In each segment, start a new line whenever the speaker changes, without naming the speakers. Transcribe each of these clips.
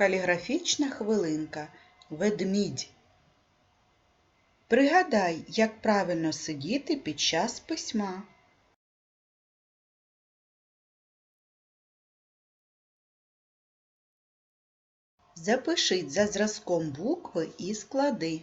Каліграфічна хвилинка. Ведмідь. Пригадай, як правильно сидіти під час письма. Запишіть за зразком букви і склади.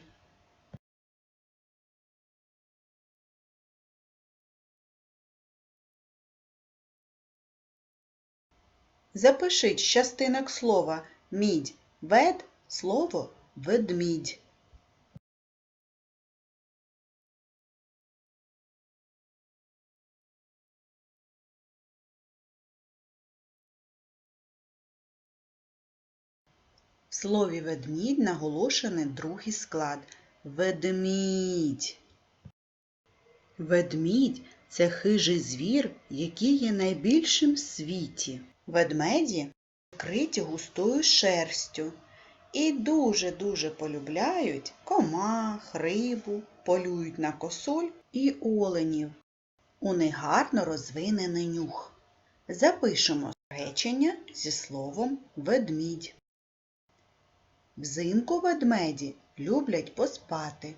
Запишіть частинок слова мідь вед слово ведмідь. В слові ведмідь наголошений другий склад ведмідь. Ведмідь це хижий звір, який є найбільшим в світі. Ведмеді вкриті густою шерстю і дуже-дуже полюбляють комах, рибу, полюють на косуль і оленів. У них гарно розвинений нюх. Запишемо речення зі словом ведмідь. Взимку ведмеді люблять поспати.